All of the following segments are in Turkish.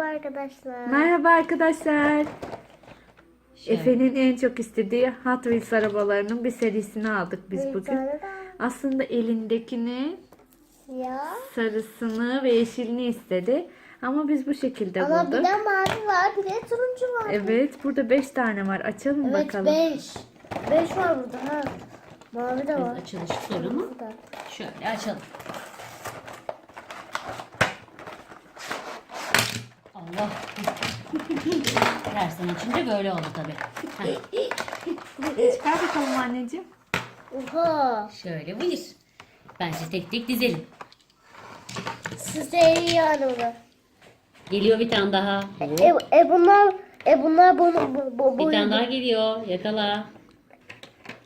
Merhaba arkadaşlar. Merhaba arkadaşlar. Şöyle. Efe'nin en çok istediği Hot Wheels arabalarının bir serisini aldık biz bugün. Aslında elindekini, Siyah. sarısını ve yeşilini istedi. Ama biz bu şekilde Ama bulduk. bir de mavi var bir de turuncu var. Evet, burada 5 tane var. Açalım Evet bakalım. 5. 5 var burada ha. Mavi de var. Biz açılış Burada. şöyle açalım. Allah. Dersen açınca böyle oldu tabii. Heh, Çıkar bakalım anneciğim. Oha. şöyle buyur. Bence tek tek dizelim. Size iyi yani. Geliyor bir tane daha. E, e bunlar e bunlar bunu bu, bu, Bir bu, tane daha geliyor. Yakala.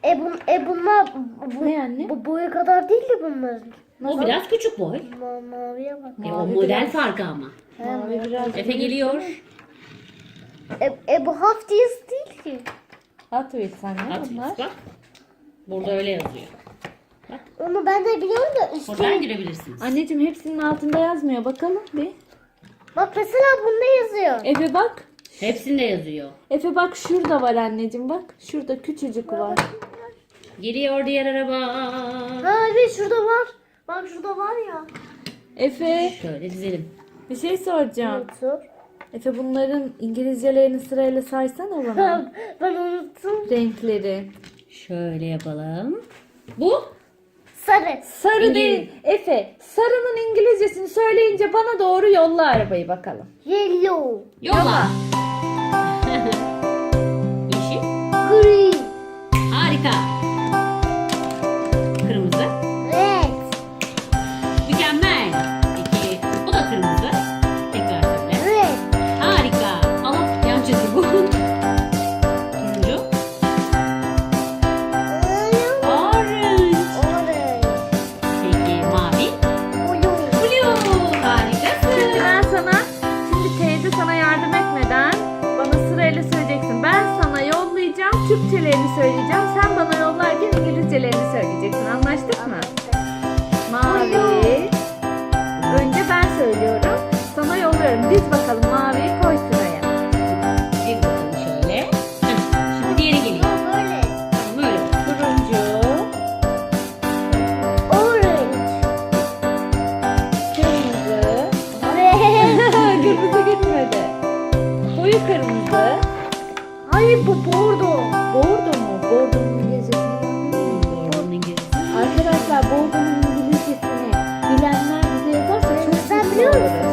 e, bun, e bunlar bu, Ne anne? bu boyu kadar değil ki bunların. O biraz küçük boy. Ma, maviye bak. E, o model farkı ama. Mavi biraz Efe geliyor. E, e bu diyoruz değil ki. Hot Wheels anne At bunlar. bak. Burada öyle yazıyor. Onu ben de biliyorum da Oradan girebilirsiniz. Anneciğim hepsinin altında yazmıyor. Bakalım bir. Bak mesela bunda yazıyor. Efe bak. Hepsinde yazıyor. Efe bak şurada var anneciğim bak. Şurada küçücük var. Geliyor diğer araba. Ha evet şurada var. Bak şurada var ya. Efe Şöyle dizelim. bir şey soracağım. Unuttum. Efe bunların İngilizcelerini sırayla saysana bana. ben unuttum. Renkleri. Şöyle yapalım. Bu Sarı. Sarı İngiliz- değil. Efe sarının İngilizcesini söyleyince bana doğru yolla arabayı bakalım. Yellow. yola. Türkçelerini söyleyeceğim. Sen bana yollarken İngilizcelerini söyleyeceksin. Anlaştık mı? Mavi. Önce ben söylüyorum. Sana yolluyorum. Diz bakalım maviyi koy Hayır bu bordo. Bordo mu? Bordo'nun İngilizcesini. Arkadaşlar Bordo'nun İngilizcesini bilenler bize yazarsa çok mutlu oluruz.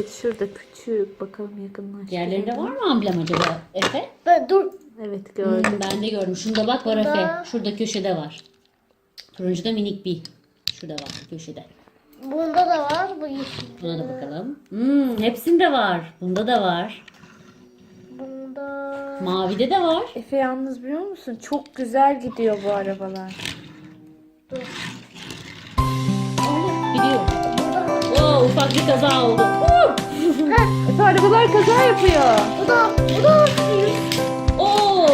Evet şurada küçük. Bakalım yakınlaştıralım. Diğerlerinde var mı amblem acaba Efe? Ben dur. Evet gördüm. Hmm, ben de gördüm. Şunda bak var Burada. Efe. Şurada köşede var. Turuncuda minik bir. Şurada var köşede. Bunda da var. Bu yeşil. Buna da bakalım. Hmm, hepsinde var. Bunda da var. Bunda. Mavide de var. Efe yalnız biliyor musun? Çok güzel gidiyor bu arabalar. Gidiyor. Burada var. Oo, ufak bir kaza oldu. Arabalar kaza yapıyor. Bu da. Bu da Oo.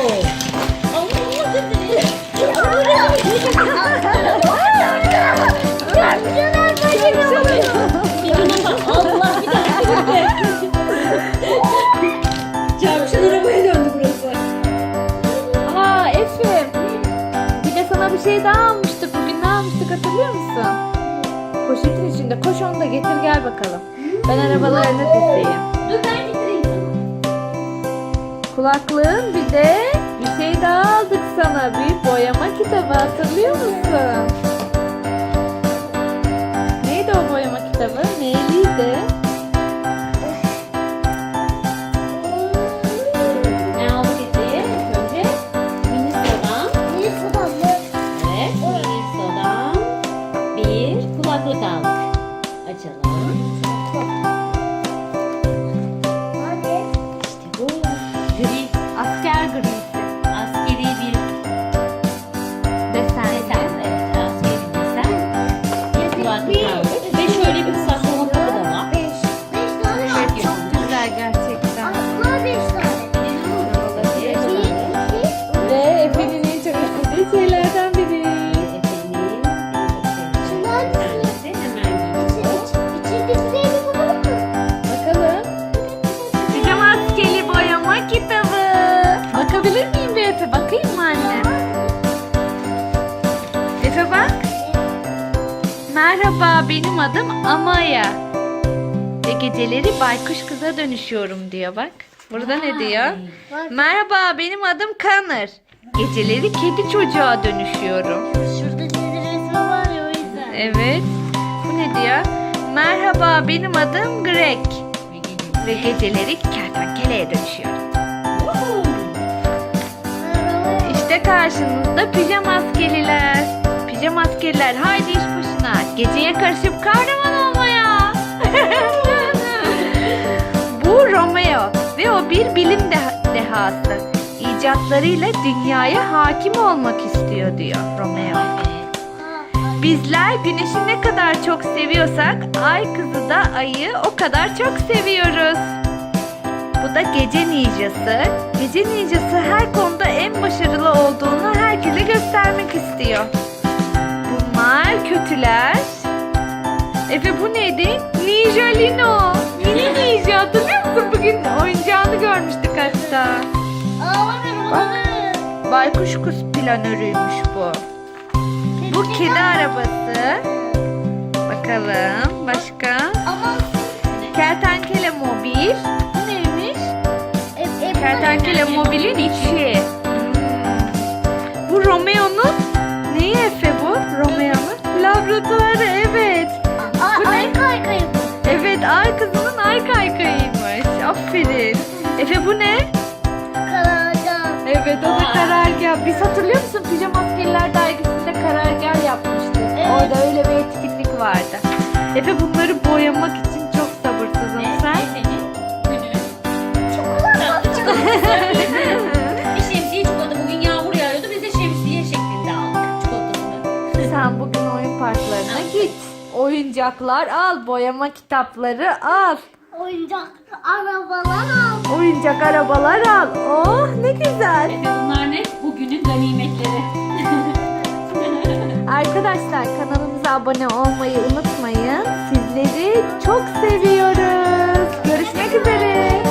Allah bir tane gitti. Çarpışan arabaya döndü burası. Aa Efe. Bir de sana bir şey daha almıştık. Bugün ne almıştık hatırlıyor musun? Poşetin içinde. Koş onu da getir gel bakalım. Ben arabalarını dizeyim. Dur ben getireyim. Kulaklığın bir de bir şey daha aldık sana. Bir boyama kitabı hatırlıyor musun? Neydi o boyama kitabı? Neyliydi? Merhaba benim adım Amaya. Ve geceleri baykuş kıza dönüşüyorum diyor bak. Burada ne diyor? Bak Merhaba benim adım Connor. Geceleri kedi çocuğa dönüşüyorum. şurada çizgi resmi var ya o yüzden. Evet. Bu ne diyor? Merhaba benim adım Greg. Ve geceleri kertenkeleye dönüşüyorum. İşte karşınızda pijama askeriler. Pijama askeriler haydi başına. Geceye karışıp kahraman olmaya. Bu Romeo ve o bir bilim de- dehası. İcatlarıyla dünyaya hakim olmak istiyor diyor Romeo. Bizler güneşi ne kadar çok seviyorsak ay kızı da ayı o kadar çok seviyoruz. Bu da gece ninjası. Gece ninjası her konuda en başarılı olduğunu herkese göstermek istiyor. Bunlar kötüler. Efe bu neydi? Ninja Lino. Mini ninja hatırlıyor musun? Bugün oyuncağını görmüştük hatta. Bak. Baykuş kuş planörüymüş bu. Bu kedi arabası. Bakalım başka. Kertenkele mobil. Bu neymiş? e, e, Kertenkele mobilin içi. Hmm. Bu Romeo'nun? Laboratuvarı evet. Aa, Bu ay kaykayı. Evet ay kızının ay kaykayıymış. Aferin. Efe bu ne? Karaca. Evet o da karargah. Biz hatırlıyor musun? Pijama Askerler dergisinde karargah yapmıştık. Evet. Orada öyle bir etkinlik vardı. Efe bunları boyamak için çok sabırsızım sen. Bir oyuncaklar al, boyama kitapları al. Oyuncak arabalar al. Oyuncak arabalar al. Oh ne güzel. Efe bunlar ne? Bugünün ganimetleri. Arkadaşlar kanalımıza abone olmayı unutmayın. Sizleri çok seviyoruz. Görüşmek üzere.